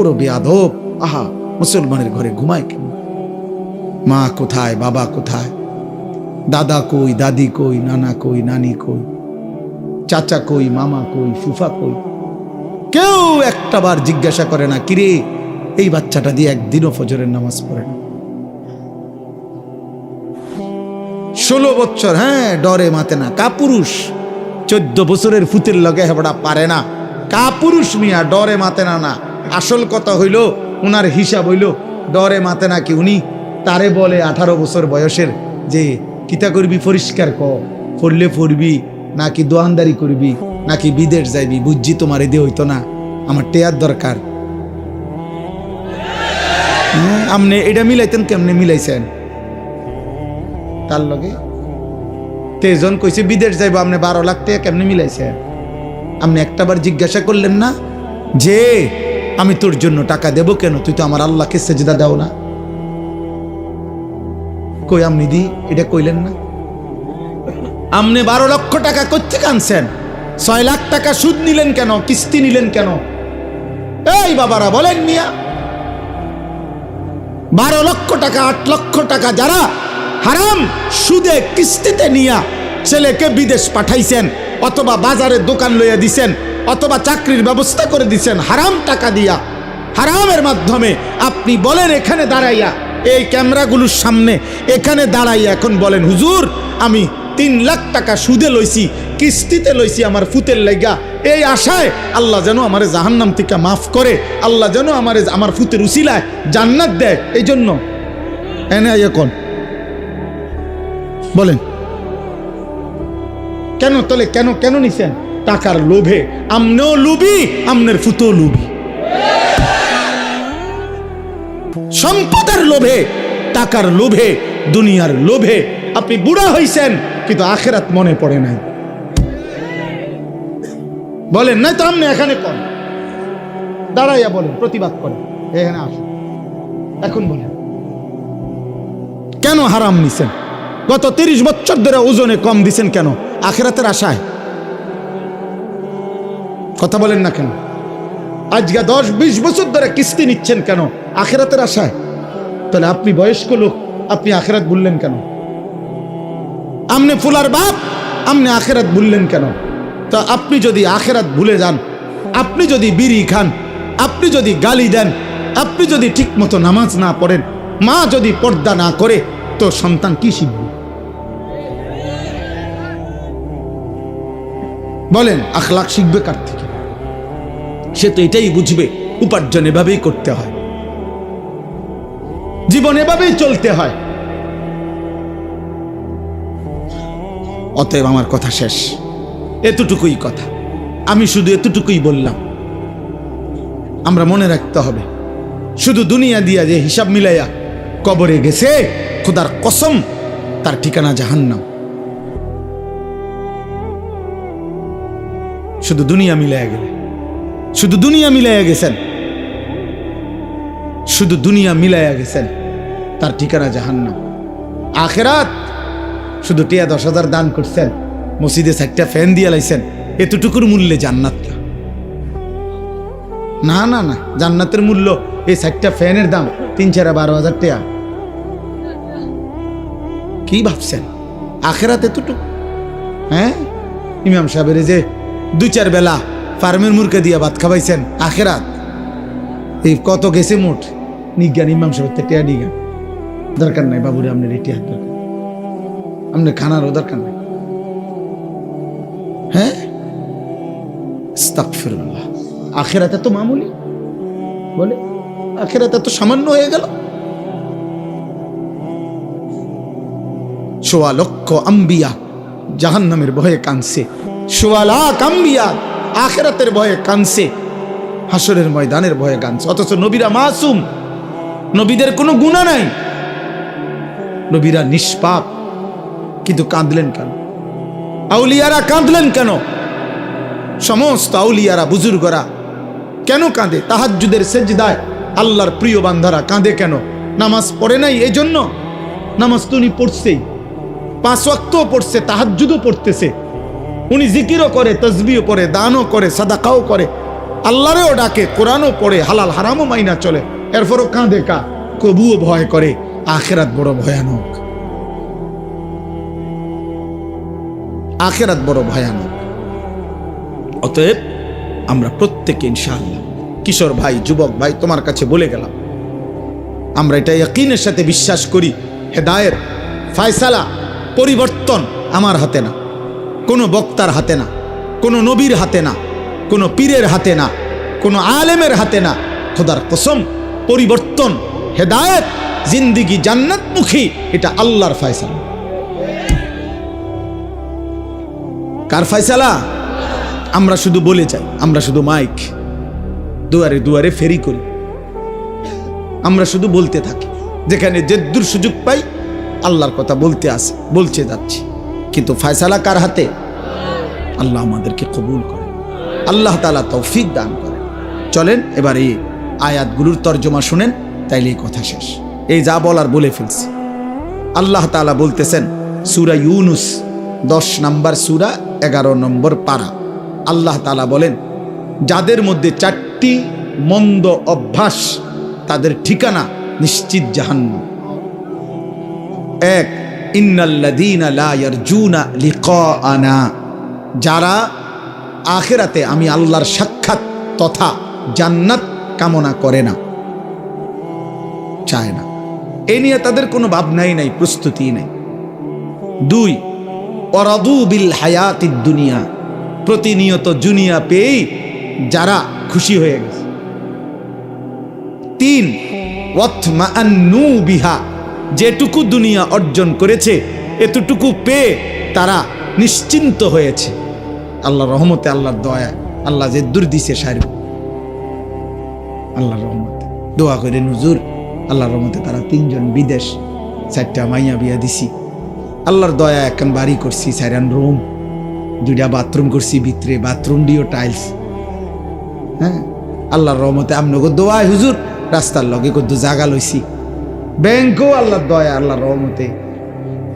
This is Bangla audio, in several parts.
বড় বেয়াদব। আহা, মুসলমানের ঘরে ঘুমায় কেন মা কোথায়, বাবা কোথায়? দাদা কই, দাদি কই, নানা কই, নানি কই? চাচা কই, মামা কই, ফুফা কই? কেউ একটা বার জিজ্ঞাসা করে না, কিরে, এই বাচ্চাটা দিয়ে একদিনও ফজরের নামাজ পড়ে না? ষোলো বছর হ্যাঁ ডরে মাতে না। কাপুরুষ, চোদ্দ বছরের ফুতের লগে হেবড়া পারে না। কাপুরুষ মিয়া, ডরে মাতে না না। আসল কথা হইল, উনার হিসাব হইল, ডরে মাতে নাকি উনি। তারে বলে আঠারো বছর বয়সের যে, কিতা করবি পরিষ্কার ক করলে পড়বি, নাকি দোয়ানদারি করবি, নাকি বিদেশ যাইবি, বুঝছি তোমার এদে হইতো না, আমার টেয়ার দরকার। আপনি এটা মিলাইতেন কেমনে মিলাইছেন? তার লগে? তেজন কইছে, বিদেশ যাইব আপনি বারো লাখ টাকা কেমনে মিলাইছেন? আপনি একটাবার জিজ্ঞাসা করলেন না, যে আমি তোর জন্য টাকা দেব কেন? তুই তো আমার আল্লাহকে সেজদা দাও না। কই আপনি দি, এটা কইলেন না? আপনি বারো লক্ষ টাকা করতে কানছেন ছয় লাখ টাকা সুদ নিলেন কেন? কিস্তি নিলেন কেন? এই বাবারা, বলেন মিয়া। বারো লক্ষ টাকা, আট লক্ষ টাকা যারা হারাম সুদে কিস্তিতে নিয়া ছেলেকে বিদেশ পাঠাইছেন অথবা বাজারে দোকান লইয়া দিছেন, অথবা চাকরির ব্যবস্থা করে দিছেন, হারাম টাকা দিয়া। হারামের মাধ্যমে আপনি বলেন এখানে দাঁড়াইয়া। এই ক্যামেরাগুলোর সামনে এখানে দাঁড়াইয়া এখন বলেন, হুজুর, আমি তিন লাখ টাকা সুদে লইছি, কিস্তিতে লইছি আমার ফুতের লাইগা। এই আশায় আল্লাহ যেন আমার জাহান্নাম থেকে মাফ করে, আল্লাহ যেন আমার আমার ফুতের উসিলায় জান্নাত দেয়। এই জন্য এনে এখন বলেন। কেন তলে কেন কেন নিছেন? টাকার লোভে। আমনেও লুবি, আমনের ফুতো লুবি। সম্পদের লোভে, টাকার লোভে, দুনিয়ার লোভে আপনি বুড়া হইছেন, কিন্তু আখেরাত মনে পড়ে নাই। বলেন, নাই তো আপনি এখানে কন? দাঁড়াইয়া বলেন, প্রতিবাদ করেন। এখানে আসুন। এখন বলেন, কেন হারাম নিছেন? গত তিরিশ বছর ধরে ওজনে কম দিছেন কেন? আখেরাতের আশায়। কথা বলেন না কেন? আজকে দশ, বিশ বছর ধরে কিস্তি নিচ্ছেন কেন? আখেরাতের আশায়। তাহলে আপনি বয়স্ক লোক, আপনি আখেরাত বললেন কেন? আমনে ফুলার বাপ আপনি আখেরাত ভুললেন কেন? তা আপনি যদি আখেরাত ভুলে যান, আপনি যদি বিড়ি খান, আপনি যদি গালি দেন, আপনি যদি ঠিক মতো নামাজ না পড়েন, মা যদি পর্দা না করে, তো সন্তান কি শিখবে? বলেন, আখলাখ শিখবে কার থেকে? সে তো এটাই বুঝবে, উপার্জন এভাবেই করতে হয়। জীবন এভাবেই চলতে হয়। অতএব আমার কথা শেষ। এতটুকুই কথা। আমি শুধু এতটুকুই বললাম। আমরা মনে রাখতে হবে, শুধু দুনিয়া দিয়া যে হিসাব মিলাইয়া কবরে গেছে, খোদার কসম, তার ঠিকানা জাহান্নাম। শুধু দুনিয়া মিলাইয়া গেলে। শুধু দুনিয়া মিলাইয়া গেছেন। শুধু দুনিয়া মিলাইয়া গেছেন। তার ঠিকানা জাহান্নাম। আখেরাত শুধু টিয়া দশ হাজার দান করছেন। মসজিদে চারটা ফ্যান দিয়ে লাইছেন। এতটুকুর মূল্যে জান্নাত না। না না জান্নাতের মূল্য এই চারটা ফ্যানের দাম তিন চারা বারো হাজার টাকা কি ভাবছেন? আখেরাত এতটুকু? হ্যাঁ? ইমাম সাহেবের যে দু চার বেলা ফার্মের মুরকে দিয়া ভাত খাবাইছেন আখেরাত। এই কত গেছে মোট? নিজ্ঞান ইমাম সাহেব টেয়া নিজ্ঞান। দরকার নাই বাবুরে আপনার এটি হাত দরকার আপনার খানারও দরকার নাই। হ্যাঁ? আস্তাগফিরুল্লাহ। আখেরাতে তো মামুলি। বলে, আখেরাতে তো সামান্য হয়ে গেল। সোয়া লক্ষ আম্বিয়া জাহান্নামের ভয়ে কানছে সোয়া লাখ আম্বিয়া আখেরাতের ভয়ে কানছে হাসরের ময়দানের ভয়ে কানছে অথচ নবীরা মাসুম, নবীদের কোনো গুণা নাই। নবীরা নিষ্পাপ, কিন্তু কাঁদলেন কেন? আউলিয়ারা কাঁদলেন কেন? সমস্ত আউলিয়ারা, বুজুর্গরা কেন কাঁদে? তাহাজ্জুদের সেজদায় আল্লাহর প্রিয় বান্ধারা কাঁদে কেন? নামাজ পড়ে নাই এই জন্য নামাজ তো উনি পড়ছেই। পাঁচ পড়ছে, তাহাজ্জুদও পড়তেছে। উনি জিকিরও করে তসবিও পড়ে দানও করে, সাদাকাও করে। আল্লাহরেও ডাকে, কোরআনও পড়ে, হালাল হারামও মাইনা চলে। এরপরও কাঁদে কা, কবুও ভয় করে, আখেরাত বড় ভয়ানক। আখেরাত বড় ভয়ানক। অতএব আমরা প্রত্যেকে ইনশাআল্লাহ, কিশোর ভাই, যুবক ভাই, তোমার কাছে বলে গেলাম। আমরা এটা ইয়াকিনের সাথে বিশ্বাস করি হেদায়ের ফায়সালা, পরিবর্তন আমার হাতে না। কোনো বক্তার হাতে না, কোনো নবীর হাতে না, কোনো পীরের হাতে না, কোনো আলেমের হাতে না। খোদার কসম, পরিবর্তন, হেদায়েত, জিন্দিগি জান্নাতমুখী, এটা আল্লাহর ফায়সালা। কার ফায়সালা? আমরা শুধু বলে যাই, আমরা শুধু মাইক, দুয়ারে দুয়ারে ফেরি করি। আমরা শুধু বলতে থাকি, যেখানে যেদ্দুর সুযোগ পাই, আল্লাহর কথা বলতে আসে, বলছে যাচ্ছি। কিন্তু ফায়সালা কার হাতে? আল্লাহ আমাদেরকে কবুল করে। আল্লাহ তালা তৌফিক দান করে। চলেন, এবার এই আয়াতগুলোর তর্জমা শুনেন, তাইলে এই কথা শেষ। এই যা বলার বলে ফেলছি। আল্লাহ তালা বলতেছেন, সুরা ইউনুস, দশ নম্বর সুরা, এগারো নম্বর পারা। আল্লাহ তালা বলেন, যাদের মধ্যে চারটি মন্দ অভ্যাস, তাদের ঠিকানা নিশ্চিত জাহান্ন এক লিকাআনা। যারা আখেরাতে আমি আল্লাহর সাক্ষাৎ তথা জান্নাত কামনা করে না, চায় না। এ নিয়ে তাদের কোনো ভাবনাই নাই প্রস্তুতি নাই। দুই, অরাদু বিল হায়াতিদ দুনিয়া। প্রতিনিয়ত জুনিয়া পেয়েই যারা খুশি হয়ে গেছে। তিন বিহা। যেটুকু দুনিয়া অর্জন করেছে, এতটুকু পেয়ে তারা নিশ্চিন্ত হয়েছে। আল্লাহ রহমতে, আল্লাহর দয়া, আল্লাহ যে দূর দিছে সারি। আল্লাহ রহমতে। দোয়া করে নুজুর আল্লাহর রহমতে তারা তিনজন বিদেশ চারটা মাইয়া বিয়া দিছি। আল্লাহর দয়া এখন বাড়ি করছি সাইরান রুম, দুইটা বাথরুম করছি, ভিতরে বাথরুম দিও টাইলস। হ্যাঁ? আল্লাহর রহমতে আমনগো দোয়ায়, হুজুর, রাস্তার লগে কদ্দু জাগা লইছি। ব্যাংকও আল্লাহর দয়া, আল্লাহর রহমতে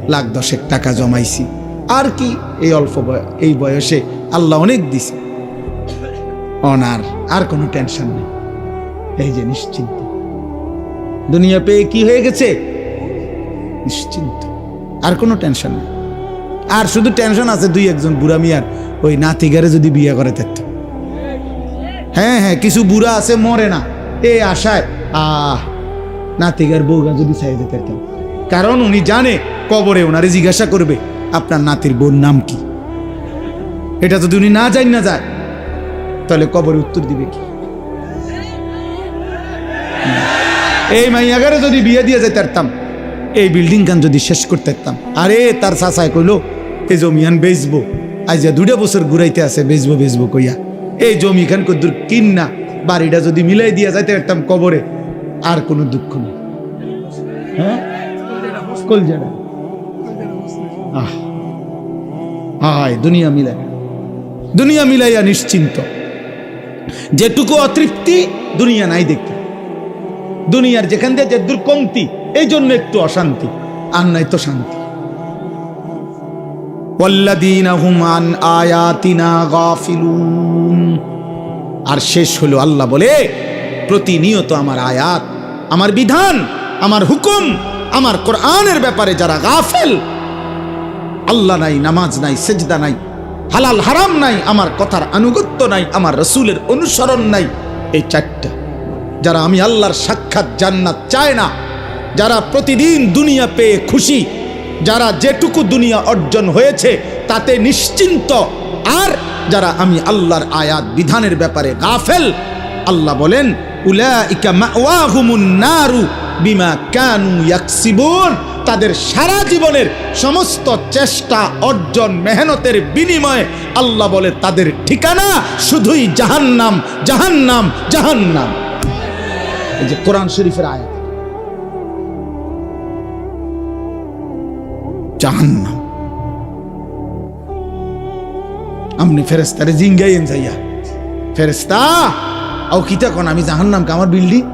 লাখ দশেক টাকা জমাইছি। আর কি এই অল্প এই বয়সে আল্লাহ অনেক দিছে। অনার আর কোনো টেনশন নেই। এই যে নিশ্চিন্ত। দুনিয়া পেয়ে কি হয়ে গেছে? নিশ্চিন্ত। আর কোনো টেনশন নেই। আর শুধু টেনশন আছে দুই একজন বুড়া মিয়ার, ওই নাতিগারে যদি বিয়ে করে থাকতো হ্যাঁ হ্যাঁ কিছু বুড়া আছে মরে না। এ আশায়, আহ। নাতিগার বউগা যদি চাই যেতে পারতাম কারণ উনি জানে কবরে ওনারে জিজ্ঞাসা করবে, আপনার নাতির বোন নাম কি? এটা যদি উনি না যাই না যায়, তাহলে কবরে উত্তর দিবে কি? এই মাইয়াগারে যদি বিয়ে দিয়ে যেতে পারতাম এই বিল্ডিং গান যদি শেষ করতে পারতাম আরে তার চাচায় কইলো, এই জমিয়ান বেচবো, আজ যা দুটা বছর ঘুরাইতে আছে, বেচবো বেচবো কইয়া, এই জমি খান কদ্দুর কিন না, বাড়িটা যদি মিলাই দিয়া যাইতে পারতাম কবরে আর কোনো দুঃখ নেই। হ্যাঁ? হায়, দুনিয়া মিলাই দুনিয়া মিলাইয়া নিশ্চিন্ত। যেটুকু অতৃপ্তি, দুনিয়া নাই দেখতে। দুনিয়ার যেখান দিয়ে যে দূর কমতি এই জন্য একটু অশান্তি, আর নাই তো শান্তি। আর শেষ হলো আল্লাহ বলে প্রতিনিয়ত আমার আয়াত, আমার বিধান, আমার হুকুম, আমার কোরআনের ব্যাপারে যারা গাফেল, আল্লাহ নাই, নামাজ নাই, সেজদা নাই, হালাল হারাম নাই, আমার কথার আনুগত্য নাই, আমার রসুলের অনুসরণ নাই, এই চারটা। যারা আমি আল্লাহর সাক্ষাৎ জান্নাত চায় না, যারা প্রতিদিন দুনিয়া পেয়ে খুশি, যারা যেটুকু দুনিয়া অর্জন হয়েছে, তাতে নিশ্চিন্ত, আর যারা আমি আল্লাহর আয়াত, বিধানের ব্যাপারে গাফেল, আল্লাহ বলেন নারু বিমা তাদের সারা জীবনের সমস্ত চেষ্টা, অর্জন, মেহনতের বিনিময়ে আল্লাহ বলে, তাদের ঠিকানা শুধুই জাহান্নাম জাহান্নাম জাহান্নাম। এই যে কোরআন শরীফের আয়াত। জাহান্নাম। আমনি ফেরেস্তারে জিঙ্গাইন যাইয়া। ফেরেস্তা আও কিতা কোন, আমি জাহান্নাম কে, আমার বিল্ডিং?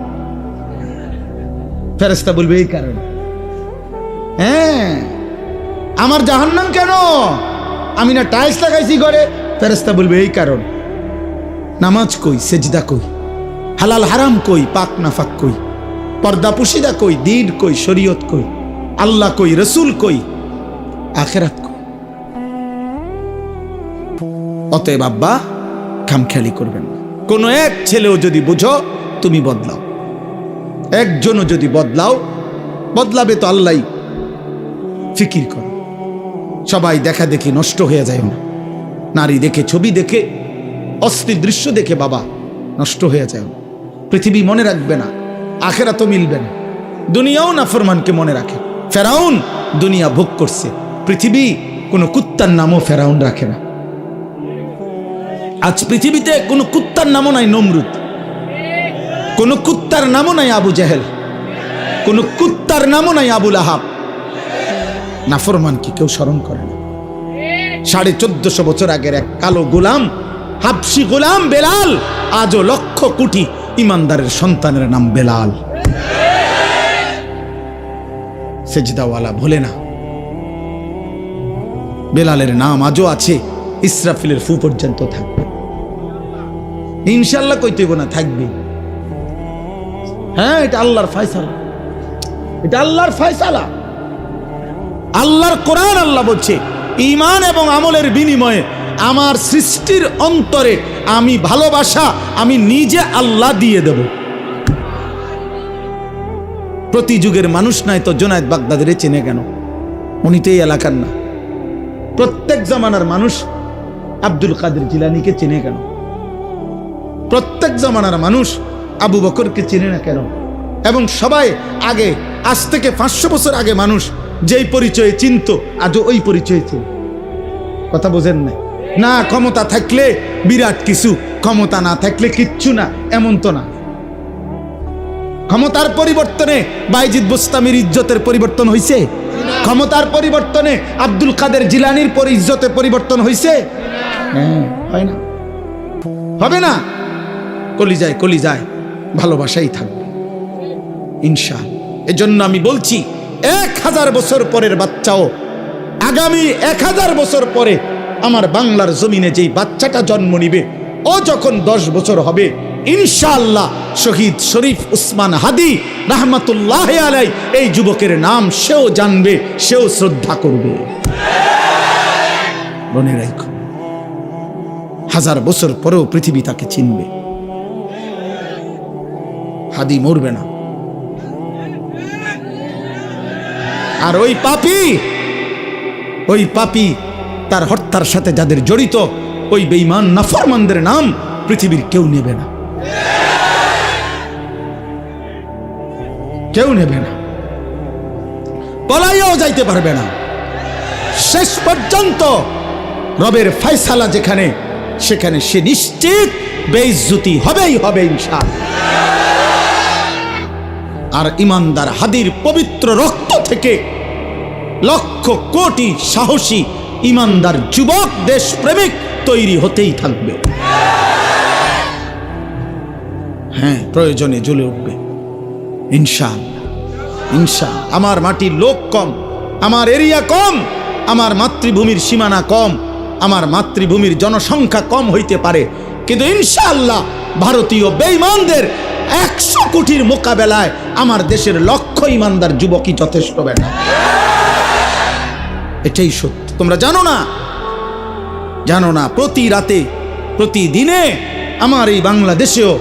ফেরেস্তা বলবে এই কারণে। হ্যাঁ আমার জাহান্নাম কেন? আমি না টাইলস লাগাইছি ঘরে। ফেরেস্তা বলবে এই কারণ। নামাজ কই, সেজদা কই, হালাল হারাম কই, পাক নাফাক কই, পর্দা পুশিদা কই, দিন কই, শরীয়ত কই, আল্লাহ কই, রসুল কই, আখেরাত কই। অতএব আব্বা, খামখেয়ালি করবেন না। কোনো এক ছেলেও যদি বুঝো, তুমি বদলাও। একজনও যদি বদলাও, বদলাবে তো আল্লাহ। ফিকির কর। সবাই দেখা দেখি নষ্ট হয়ে যায় না। নারী দেখে, ছবি দেখে, অস্থির দৃশ্য দেখে বাবা নষ্ট হয়ে যায় না। পৃথিবী মনে রাখবে না আখেরা তো মিলবে না। দুনিয়াও না ফরমানকে মনে রাখে। ফেরাউন দুনিয়া ভোগ করছে। পৃথিবী কোনো কুত্তার নামও ফেরাউন রাখে না। আজ পৃথিবীতে কোনো কুত্তার নামও নাই নমরুদ। কোনো কুত্তার নামও নাই আবু জাহেল। কোনো কুত্তার নামও নাই আবুল আহাব। নাফরমান কি কেউ স্মরণ করে না? সাড়ে চোদ্দশো বছর আগের এক কালো গোলাম, হাফসি গোলাম বেলাল, আজও লক্ষ কোটি ইমানদারের সন্তানের নাম বেলাল। সেজদাওয়ালা ভোলে না। বেলালের নাম আজও আছে, ইসরাফিলের ফু পর্যন্ত থাকবে ইনশাল্লাহ কইতেইব না, থাকবে। হ্যাঁ এটা আল্লাহর ফয়সালা। এটা আল্লাহর ফয়সালা। আল্লাহর কোরআন আল্লাহ বলছে ইমান এবং আমলের বিনিময়ে আমার সৃষ্টির অন্তরে আমি ভালোবাসা আমি নিজে আল্লাহ দিয়ে দেব। প্রতি যুগের মানুষ নাই তো জোনায়দ বাগদাদের চেনে কেন? উনি তো এই এলাকার না। প্রত্যেক জামানার মানুষ আব্দুল কাদের জিলানিকে চেনে কেন? প্রত্যেক জমানার মানুষ আবু বকরকে চেনে না কেন? এবং সবাই আগে আজ থেকে পাঁচশো বছর আগে মানুষ যেই পরিচয়ে চিনত আজও ওই পরিচয় চিন। কথা বোঝেন না না ক্ষমতা থাকলে বিরাট কিছু ক্ষমতা না থাকলে কিচ্ছু না এমন তো না। ক্ষমতার পরিবর্তনে বাইজিদ বোস্তামির ইজ্জতের পরিবর্তন হয়েছে ক্ষমতার পরিবর্তনে আব্দুল কাদের জিলানির পর ইজ্জতে পরিবর্তন হয়েছে হ্যাঁ, হয় না। হবে না? কলি যায় কলি যায়, ভালোবাসাই থাকবে। ইনশা এজন্য আমি বলছি, এক হাজার বছর পরের বাচ্চাও, আগামী এক হাজার বছর পরে আমার বাংলার জমিনে যেই বাচ্চাটা জন্ম নিবে, ও যখন দশ বছর হবে, ইনশাআল্লাহ শহীদ শরীফ উসমান হাদি রাহমাতুল্লাহ আলাই এই যুবকের নাম সেও জানবে, সেও শ্রদ্ধা করবে। মনে রাখো, হাজার বছর পরেও পৃথিবী তাকে চিনবে। হাদি মরবে না। আর ওই পাপি ওই পাপি তার হত্যার সাথে যাদের জড়িত, ওই বেঈমান নাফরমানদের নাম পৃথিবীর কেউ নেবে না। কেউ নেবে না। পলাইও যাইতে পারবে না। শেষ পর্যন্ত রবের ফয়সালা যেখানে, সেখানে সে নিশ্চিত, বেইজ্জতি হবেই হবে ইনশাল আর ইমানদার হাদির পবিত্র রক্ত থেকে লক্ষ কোটি সাহসী ইমানদার যুবক, দেশপ্রেমিক তৈরি হতেই থাকবে। হ্যাঁ প্রয়োজনে জ্বলে উঠবে। ইনশাল ইনশা আমার মাটির লোক কম, আমার এরিয়া কম, আমার মাতৃভূমির সীমানা কম, আমার মাতৃভূমির জনসংখ্যা কম হইতে পারে। কিন্তু ইনশাআল্লাহ, ভারতীয় বেঈমানদের একশো কোটির মোকাবেলায় আমার দেশের লক্ষ ইমানদার যুবকই যথেষ্ট বেটা। এটাই সত্য। তোমরা জানো না? জানো না, প্রতি রাতে, প্রতিদিনে আমার এই বাংলাদেশেও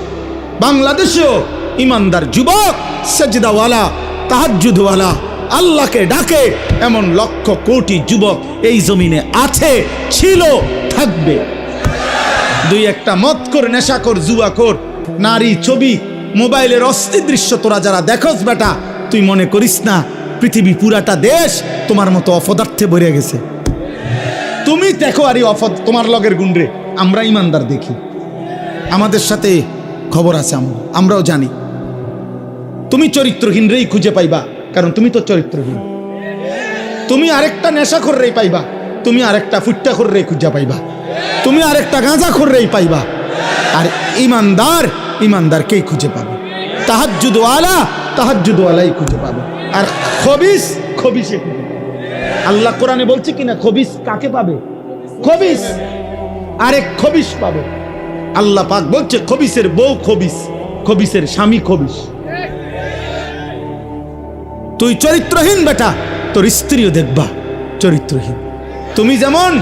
বাংলাদেশেও ইমানদার যুবক, সজদাওয়ালা তাহাজুদওয়ালা আল্লাহকে ডাকে, এমন লক্ষ কোটি যুবক এই জমিনে আছে, ছিল, থাকবে। দুই একটা মত কর নেশা কর জুয়া কর নারী, ছবি মোবাইলের অস্থির দৃশ্য তোরা যারা দেখোস বেটা, তুই মনে করিস না, পৃথিবী পুরাটা দেশ তোমার মতো অপদার্থে ভরে গেছে। তুমি দেখো আরে অফদ তোমার লগের গুন্ডে, আমরা ইমানদার দেখি। আমাদের সাথে খবর আছে আমরা আমরাও জানি। তুমি চরিত্রহীন রেই খুঁজে পাইবা, কারণ তুমি তো চরিত্রহীন। তুমি আরেকটা নেশা রেই পাইবা, তুমি আরেকটা ফুট্টা রেই খুঁজে পাইবা। তুমি আরেকটা গাঁজা রেই পাইবা। আর ইমানদার ইমানদারকেই খুঁজে পাবে। তাহাজুদওয়ালা তাহাজুদওয়ালাই খুঁজে পাবে। আর খবিস, খবিসে খুঁজে পাবে। আল্লাহ কোরআনে বলছে কিনা, খবিস কাকে পাবে? খবিস। আরেক খবিস পাবে। আল্লাহ পাক বলছে, খবিসের বউ খবিস, খবিসের স্বামী খবিস। তুই চরিত্রহীন বেটা, তোর স্ত্রীও দেখবা চরিত্রহীন। তুমি যেমন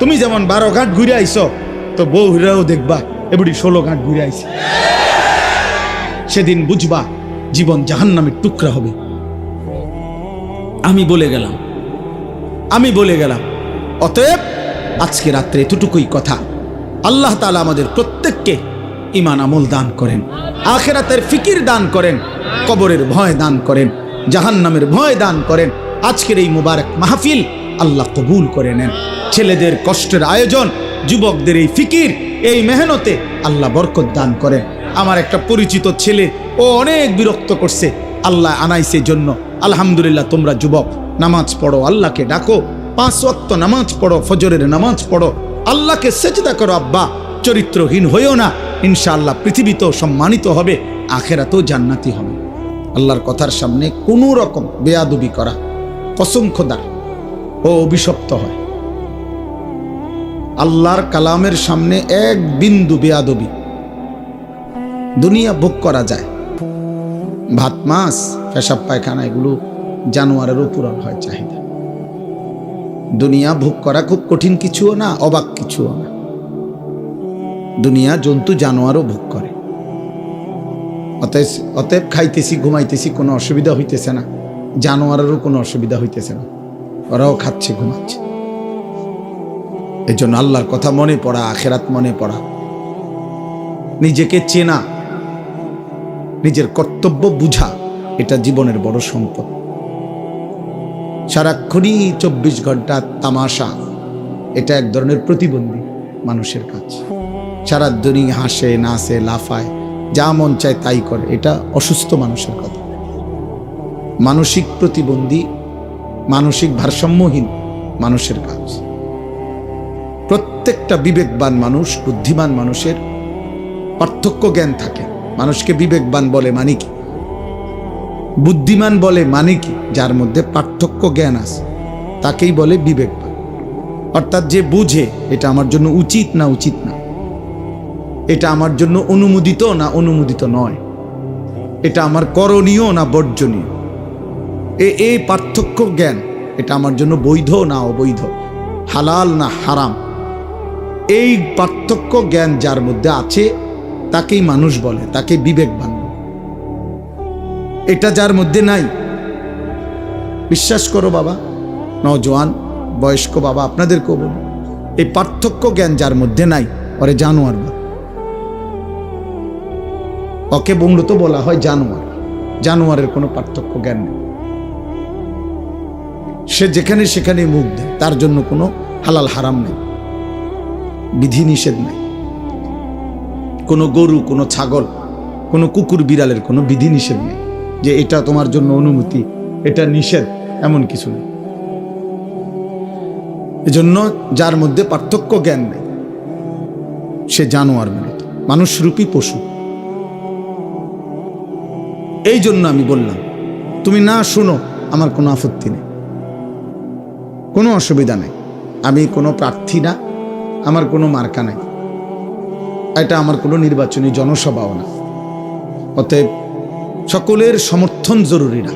তুমি যেমন বারো ঘাট ঘুরে আইস, তো বউ দেখবা এবড়ি ষোলো ঘাট ঘুরে আইস সেদিন বুঝবা জীবন জাহান্নামের টুকরা হবে। আমি বলে গেলাম, আমি বলে গেলাম, অতএব আজকে রাত্রে এতটুকুই কথা। আল্লাহ তাআলা আমাদের প্রত্যেককে ইমান আমল দান করেন, আখেরাতের ফিকির দান করেন, কবরের ভয় দান করেন, জাহান্নামের ভয় দান করেন। আজকের এই মুবারক মাহফিল আল্লাহ কবুল করে নেন। ছেলেদের কষ্টের আয়োজন যুবকদের এই ফিকির, এই মেহনতে আল্লাহ বরকত দান করেন। আমার একটা পরিচিত ছেলে, ও অনেক বিরক্ত করছে। আল্লাহ আনাইসে জন্য। আলহামদুলিল্লাহ, তোমরা যুবক, নামাজ পড়ো, আল্লাহকে ডাকো। পাঁচ ওয়াক্ত নামাজ পড়ো, ফজরের নামাজ পড়ো। আল্লাহকে সেজদা করো, আব্বা। চরিত্রহীন হইও না। ইনশাআল্লাহ, পৃথিবীতেও সম্মানিত হবে, আখেরাতেও জান্নাতি হবে। আল্লাহর কথার সামনে কোনো রকম বেয়াদুবি করা কসম খোদা ও অভিশপ্ত হয়। আল্লাহর কালামের সামনে এক বিন্দু বেয়াদবি। দুনিয়া ভোগ করা যায়। ভাত, মাছ, পেশাব, পায়খানা, এগুলো জানোয়ারেরও পূরণ হয় চাহিদা। দুনিয়া ভোগ করা খুব কঠিন কিছুও না, অবাক কিছুও না। দুনিয়া জন্তু জানোয়ারও ভোগ করে। অতএব অতএব খাইতেছি, ঘুমাইতেছি, কোনো অসুবিধা হইতেছে না। জানোয়ারেরও কোনো অসুবিধা হইতেছে না। ওরাও খাচ্ছে, ঘুমাচ্ছে। এই জন্য আল্লাহর কথা মনে পড়া, আখেরাত মনে পড়া। নিজেকে চেনা, নিজের কর্তব্য বুঝা, এটা জীবনের বড় সম্পদ। সারাক্ষণই চব্বিশ ঘণ্টা তামাশা, এটা এক ধরনের প্রতিবন্ধী মানুষের কাজ। সারা দিনই হাসে, নাচে, লাফায়, যা মন চায় তাই করে, এটা অসুস্থ মানুষের কথা। মানসিক প্রতিবন্ধী, মানসিক ভারসাম্যহীন মানুষের কাজ। প্রত্যেকটা বিবেকবান মানুষ, বুদ্ধিমান মানুষের পার্থক্য জ্ঞান থাকে। মানুষকে বিবেকবান বলে মানে কি? বুদ্ধিমান বলে মানে কি? যার মধ্যে পার্থক্য জ্ঞান আছে, তাকেই বলে বিবেকবান। অর্থাৎ যে বুঝে, এটা আমার জন্য উচিত না উচিত না। এটা আমার জন্য অনুমোদিত না অনুমোদিত নয়। এটা আমার করণীয় না বর্জনীয়। এ এই পার্থক্য জ্ঞান, এটা আমার জন্য বৈধ না অবৈধ? হালাল না হারাম? এই পার্থক্য জ্ঞান যার মধ্যে আছে, তাকেই মানুষ বলে, তাকে বিবেকবান। এটা যার মধ্যে নাই বিশ্বাস করো বাবা নজওয়ান বয়স্ক বাবা, আপনাদেরকেও বলুন এই পার্থক্য জ্ঞান যার মধ্যে নাই, ওরে জানোয়ার বলে। ওকে বঙ্গত বলা হয় জানোয়ার, জানোয়ারের কোনো পার্থক্য জ্ঞান নেই সে যেখানে সেখানে মুখ দেয়, তার জন্য কোনো হালাল হারাম নেই বিধি নিষেধ নেই। কোনো গরু, কোনো ছাগল, কোনো কুকুর বিড়ালের কোনো বিধি নিষেধ নেই যে এটা তোমার জন্য অনুমতি, এটা নিষেধ, এমন কিছু নেই। এজন্য যার মধ্যে পার্থক্য জ্ঞান নেই, সে জানোয়ার মূলত মানুষরূপী পশু। এই জন্য আমি বললাম, তুমি না শুনো, আমার কোনো আপত্তি নেই। কোনো অসুবিধা নেই। আমি কোনো প্রার্থী না আমার কোনো মার্কা নাই। এটা আমার কোনো নির্বাচনী জনসভাও না। অতএব সকলের সমর্থন জরুরি না।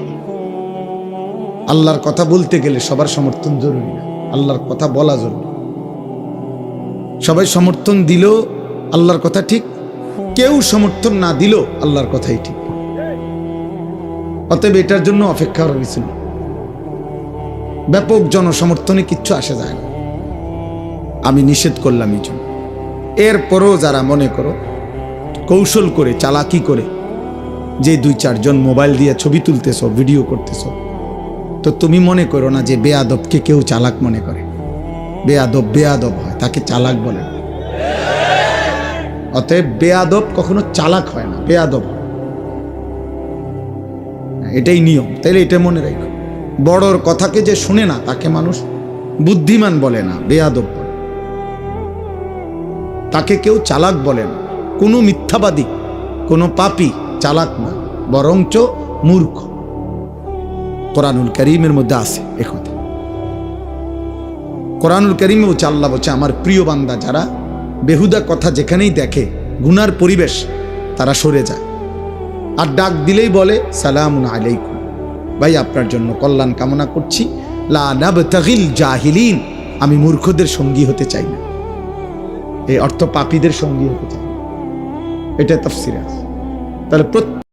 আল্লাহর কথা বলতে গেলে সবার সমর্থন জরুরি না। আল্লাহর কথা বলা জরুরি। সবাই সমর্থন দিল আল্লাহর কথা ঠিক, কেউ সমর্থন না দিল আল্লাহর কথাই ঠিক। অতএব এটার জন্য অপেক্ষা কিছু। ব্যাপক জনসমর্থনে কিচ্ছু আসে যায় না। আমি নিষেধ করলাম এই জন্য। এরপরও যারা মনে করো কৌশল করে, চালাকি করে, যে দুই চারজন মোবাইল দিয়ে ছবি তুলতেছ, ভিডিও করতেছ, তো তুমি মনে করো না যে বেয়াদবকে কেউ চালাক মনে করে? বেয়াদব বেয়াদব হয়, তাকে চালাক বলে। অতএব বেয়াদব কখনো চালাক হয় না, বেয়াদব এটাই নিয়ম, তাইলে এটা মনে রাখো। বড়র কথাকে যে শুনে না, তাকে মানুষ বুদ্ধিমান বলে না, বেয়াদব তাকে কেউ চালাক বলেন। কোনো মিথ্যাবাদী, কোনো পাপি চালাক না, বরঞ্চ মূর্খ। কোরআনুল করিমের মধ্যে আছে এ কথা। কোরআনুল করিমে বলছে, আল্লাহ বলছে, আমার প্রিয় বান্দা যারা বেহুদা কথা যেখানেই দেখে, গুনার পরিবেশ, তারা সরে যায়। আর ডাক দিলেই বলে সালাম আলাইকুম। ভাই, আপনার জন্য কল্যাণ কামনা করছি। লা জাহিলিন, আমি মূর্খদের সঙ্গী হতে চাই না। এই অর্থ পাপীদের সঙ্গী হতে চায়। এটা তফসির আছে। তাহলে প্রত্যেক